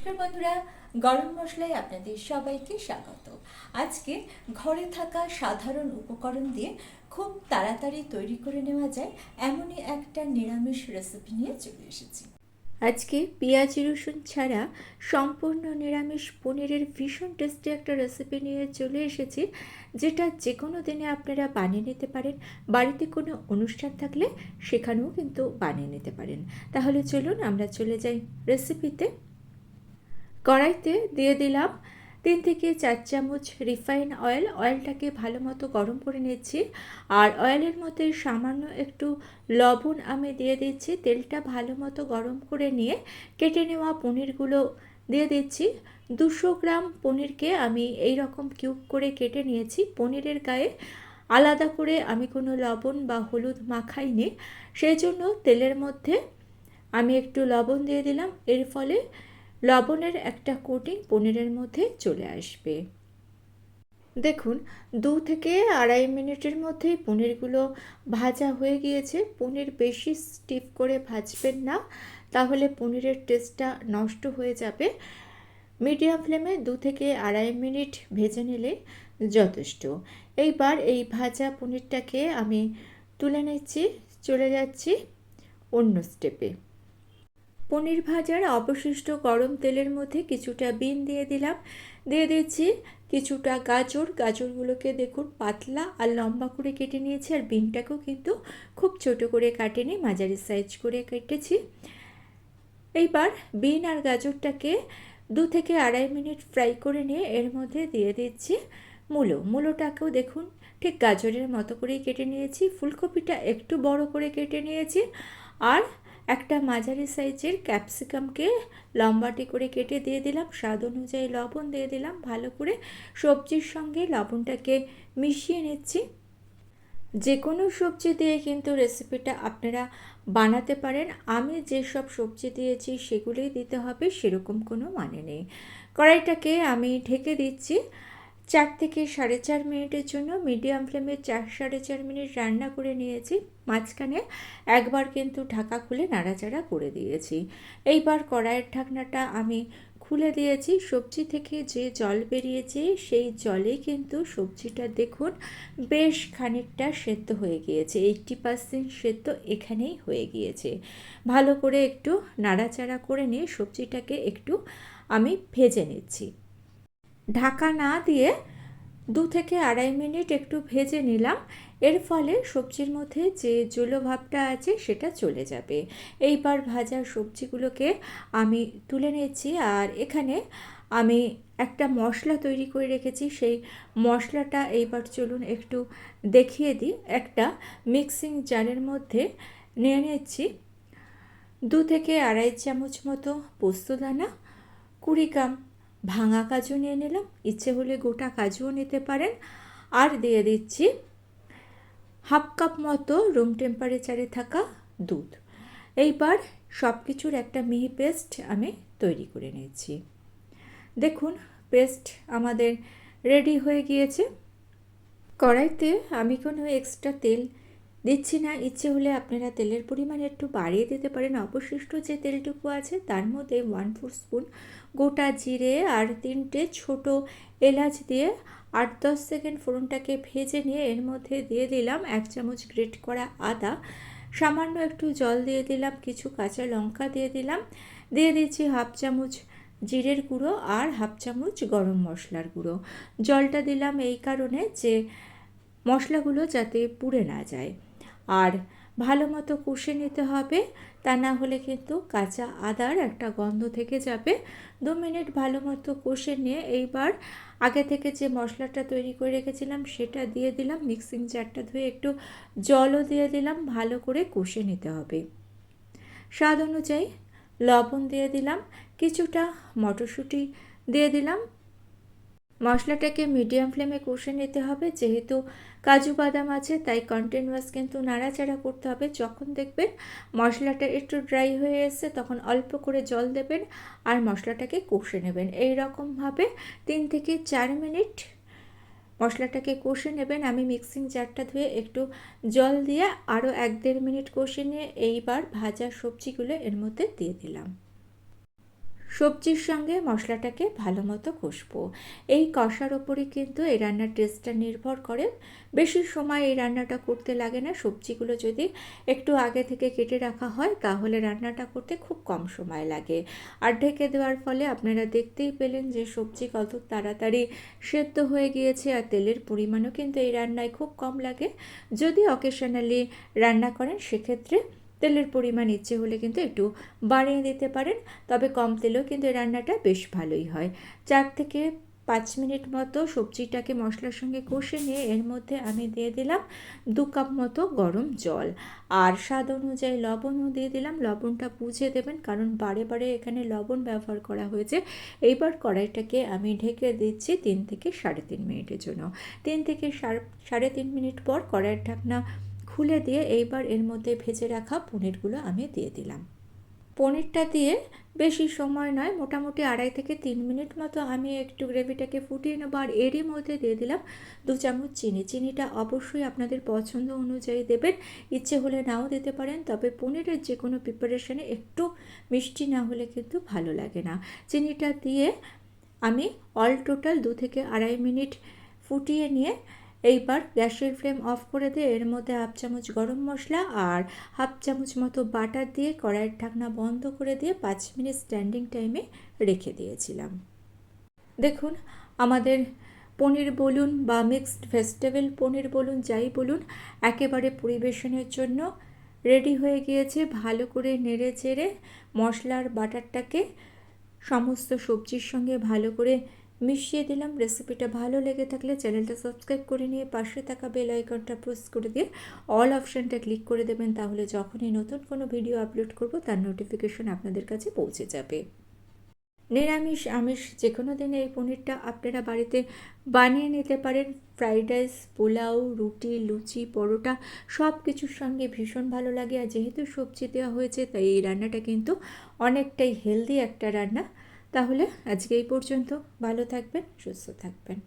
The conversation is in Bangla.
নমস্কার বন্ধুরা, গরম মশলায় আপনাদের সবাইকে স্বাগত। আজকে ঘরে থাকা সাধারণ উপকরণ দিয়ে খুব তাড়াতাড়ি তৈরি করে নেওয়া যায় এমনই একটা নিরামিষ রেসিপি নিয়ে চলে এসেছি। আজকে পেঁয়াজ, রসুন ছাড়া সম্পূর্ণ নিরামিষ পনিরের ভীষণ টেস্টি একটা রেসিপি নিয়ে চলে এসেছি, যেটা যে কোনো দিনে আপনারা বানিয়ে নিতে পারেন। বাড়িতে কোনো অনুষ্ঠান থাকলে সেখানেও কিন্তু বানিয়ে নিতে পারেন। তাহলে চলুন আমরা চলে যাই রেসিপিতে কড়াইতে দিয়ে দিলাম তিন থেকে চার চামচ রিফাইন অয়েল। অয়েলটাকে ভালো মতো গরম করে নিচ্ছি। আর অয়েলের মধ্যে সামান্য একটু লবণ আমি দিয়ে দিচ্ছি। তেলটা ভালো মতো গরম করে নিয়ে কেটে নেওয়া পনিরগুলো দিয়ে দিচ্ছি। দুশো গ্রাম পনিরকে আমি এই রকম কিউব করে কেটে নিয়েছি। পনিরের গায়ে আলাদা করে আমি কোনো লবণ বা হলুদ মাখাইনি। সেই জন্য তেলের মধ্যে আমি একটু লবণ দিয়ে দিলাম। এর ফলে লবণের একটা কোটিং পনিরের মধ্যে চলে আসবে। দেখুন, দু থেকে আড়াই মিনিটের মধ্যেই পনিরগুলো ভাজা হয়ে গিয়েছে। পনির বেশি স্টিফ করে ভাজবেন না, তাহলে পনিরের টেস্টটা নষ্ট হয়ে যাবে। মিডিয়াম ফ্লেমে দু থেকে আড়াই মিনিট ভেজে নিলে যথেষ্ট। এইবার এই ভাজা পনিরটাকে আমি তুলে নিচ্ছি, চলে যাচ্ছি অন্য স্টেপে পনির ভাজার অবশিষ্ট গরম তেলের মধ্যে কিছুটা বিন দিয়ে দিলাম। দিয়ে দিচ্ছি কিছুটা গাজর। গাজরগুলোকে দেখুন পাতলা আর লম্বা করে কেটে নিয়েছি আর বিনটাকেও কিন্তু খুব ছোট করে কাটেনি, মাঝারি সাইজ করে কেটেছি। এইবার বিন আর গাজরটাকে দু থেকে আড়াই মিনিট ফ্রাই করে নিয়ে এর মধ্যে দিয়ে দিচ্ছি মূলো। মূলোটাকেও দেখুন ঠিক গাজরের মতো করেই কেটে নিয়েছি। ফুলকপিটা একটু বড় করে কেটে নিয়েছি। আর একটা মাঝারি সাইজের ক্যাপসিকামকে লম্বাটি করে কেটে দিয়ে দিলাম, স্বাদ অনুযায়ী লবণ দিয়ে দিলাম, ভালো করে সবজির সঙ্গে লবণটাকে মিশিয়ে নিচ্ছি। যে কোনো সবজি দিয়ে কিন্তু রেসিপিটা আপনারা বানাতে পারেন। আমি যেসব সবজি দিয়েছি সেগুলোই দিতে হবে, সেরকম কোনো মানে নেই। কড়াইটাকে আমি ঢেকে দিচ্ছি। চার থেকে সাড়ে চার মিনিটের জন্য মিডিয়াম ফ্লেমে চার সাড়ে চার মিনিট রান্না করে নিয়েছি। মাঝখানে একবার কিন্তু ঢাকা খুলে নাড়াচাড়া করে দিয়েছি। এইবার কড়াইয়ের ঢাকনাটা আমি খুলে দিয়েছি। সবজি থেকে যে জল বেরিয়েছে, সেই জলে কিন্তু সবজিটা দেখুন বেশ খানিকটা সেদ্ধ হয়ে গিয়েছে। এইটটি পার্সেন্ট সেদ্ধ এখানেই হয়ে গিয়েছে। ভালো করে একটু নাড়াচাড়া করে নিয়ে সবজিটাকে একটু আমি ভেজে নিচ্ছি। ঢাকা না দিয়ে দু থেকে আড়াই মিনিট একটু ভেজে নিলাম। এর ফলে সবজির মধ্যে যে জলো ভাবটা আছে সেটা চলে যাবে। এইবার ভাজা সবজিগুলোকে আমি তুলে নিচ্ছি আর এখানে আমি একটা মশলা তৈরি করে রেখেছি। সেই মশলাটা এইবার চলুন একটু দেখিয়ে দিই। একটা মিক্সিং জারের মধ্যে নিয়ে নিচ্ছি দু থেকে আড়াই চামচ মতো পোস্তদানা, কুড়ি গ্রাম ভাঙা কাজু নিয়ে নিলাম। ইচ্ছে হলে গোটা কাজুও নিতে পারেন। আর দিয়ে দিচ্ছি হাফ কাপ মতো রুম টেম্পারেচারে থাকা দুধ। এইবার সব কিছুর একটা মিহি পেস্ট আমি তৈরি করে নিয়েছি। দেখুন, পেস্ট আমাদের রেডি হয়ে গিয়েছে। কড়াইতে আমি কোনো এক্সট্রা তেল দিচ্ছি না, ইচ্ছে হলে আপনারা তেলের পরিমাণ একটু বাড়িয়ে দিতে পারেন। অবশিষ্ট যে তেলটুকু আছে তার মধ্যে ওয়ান ফোর স্পুন গোটা জিরে আর তিনটে ছোট এলাচ দিয়ে আট দশ সেকেন্ড ফোড়নটাকে ভেজে নিয়ে এর মধ্যে দিয়ে দিলাম এক চামচ গ্রেট করা আদা। সামান্য একটু জল দিয়ে দিলাম, কিছু কাঁচা লঙ্কা দিয়ে দিলাম। দিয়ে দিচ্ছি হাফ চামচ জিরের গুঁড়ো আর হাফ চামচ গরম মশলার গুঁড়ো। জলটা দিলাম এই কারণে যে মশলাগুলো যাতে পুড়ে না যায়। আর ভালো মতো কষে নিতে হবে। তা না হলে কিন্তু কাঁচা আদার একটা গন্ধ থেকে যাবে। দু মিনিট ভালো মতো কষে নিয়ে এইবার আগে থেকে যে মশলাটা তৈরি করে রেখেছিলাম সেটা দিয়ে দিলাম। মিক্সিং জারটা ধুয়ে একটু জলও দিয়ে দিলাম। ভালো করে কষে নিতে হবে। স্বাদ অনুযায়ী লবণ দিয়ে দিলাম। কিছুটা মটরশুঁটি দিয়ে দিলাম। মশলাটাকে মিডিয়াম ফ্লেমে কষে নিতে হবে। যেহেতু কাজু বাদাম আছে, তাই কন্টিনিউয়াস কিন্তু নাড়াচাড়া করতে হবে। যখন দেখবেন মশলাটা একটু ড্রাই হয়ে এসছে, তখন অল্প করে জল দেবেন আর মশলাটাকে কষে নেবেন। এই রকমভাবে তিন থেকে চার মিনিট মশলাটাকে কষে নেবেন। আমি মিক্সিং জারটা ধুয়ে একটু জল দিয়ে আরও এক দেড় মিনিট কষে নিয়ে এইবার ভাজা সবজিগুলো এর মধ্যে দিয়ে দিলাম। সবজির সঙ্গে মশলাটাকে ভালো মতো কষবো। এই কষার ওপরে কিন্তু এই রান্নার টেস্টটা নির্ভর করে। বেশি সময় এই রান্নাটা করতে লাগে না। সবজিগুলো যদি একটু আগে থেকে কেটে রাখা হয়, তাহলে রান্নাটা করতে খুব কম সময় লাগে। আর ঢেকে দেওয়ার ফলে আপনারা দেখতেই পেলেন যে সবজি কত তাড়াতাড়ি সেদ্ধ হয়ে গিয়েছে আর তেলের পরিমাণও কিন্তু এই রান্নায় খুব কম লাগে। যদি অকেশনালি রান্না করেন, সেক্ষেত্রে তেলের পরিমাণ ইচ্ছে হলে কিন্তু একটু বাড়িয়ে দিতে পারেন, তবে কম তেলেও কিন্তু এই রান্নাটা বেশ ভালোই হয়। চার থেকে পাঁচ মিনিট মতো সবজিটাকে মশলার সঙ্গে কষে নিয়ে এর মধ্যে আমি দিয়ে দিলাম দু কাপ মতো গরম জল। আর স্বাদ অনুযায়ী লবণও দিয়ে দিলাম। লবণটা বুঝে দেবেন, কারণ বারে বারে এখানে লবণ ব্যবহার করা হয়েছে। এইবার কড়াইটাকে আমি ঢেকে দিচ্ছি তিন থেকে সাড়ে তিন মিনিটের জন্য। তিন থেকে সাড়ে তিন মিনিট পর কড়াইয়ের ঢাকনা খুলে দিয়ে এইবার এর মধ্যে ভেজে রাখা পনিরগুলো আমি দিয়ে দিলাম। পনিরটা দিয়ে বেশি সময় নয়, মোটামুটি আড়াই থেকে তিন মিনিট মতো আমি একটু গ্রেভিটাকে ফুটিয়ে নেব আর এরই মধ্যে দিয়ে দিলাম দু চামচ চিনি। চিনিটা অবশ্যই আপনাদের পছন্দ অনুযায়ী দেবেন, ইচ্ছে হলে নাও দিতে পারেন, তবে পনিরের যে কোনো প্রিপারেশনে একটু মিষ্টি না হলে কিন্তু ভালো লাগে না। চিনিটা দিয়ে আমি অল টোটাল দু থেকে আড়াই মিনিট ফুটিয়ে নিয়ে এইবার গ্যাসের ফ্লেম অফ করে দিয়ে এর মধ্যে হাফ চামচ গরম মশলা আর হাফ চামচ মতো বাটার দিয়ে কড়াইয়ের ঢাকনা বন্ধ করে দিয়ে পাঁচ মিনিট স্ট্যান্ডিং টাইমে রেখে দিয়েছিলাম। দেখুন, আমাদের পনির বলুন বা মিক্সড ভেজিটেবল পনির বলুন, যাই বলুন, একেবারে পরিবেশনের জন্য রেডি হয়ে গিয়েছে। ভালো করে নেড়ে চেড়ে মশলার বাটারটাকে সমস্ত সবজির সঙ্গে ভালো করে মিশিয়ে দিলাম। রেসিপিটা ভালো লেগে থাকলে চ্যানেলটা সাবস্ক্রাইব করে নিয়ে পাশে থাকা বেল আইকনটা প্রেস করে দিয়ে অল অপশানটা ক্লিক করে দেবেন, তাহলে যখনই নতুন কোনো ভিডিও আপলোড করব, তার নোটিফিকেশন আপনাদের কাছে পৌঁছে যাবে। নিরামিষ, আমিষ যে কোনো দিনে এই পনিরটা আপনারা বাড়িতে বানিয়ে নিতে পারেন। ফ্রাইড রাইস, পোলাও, রুটি, লুচি, পরোটা সব কিছুর সঙ্গে ভীষণ ভালো লাগে। আর যেহেতু সবজি দেওয়া হয়েছে, তাই এই রান্নাটা কিন্তু অনেকটাই হেলদি একটা রান্না। তাহলে আজকে এই পর্যন্ত। ভালো থাকবেন সুস্থ থাকবেন।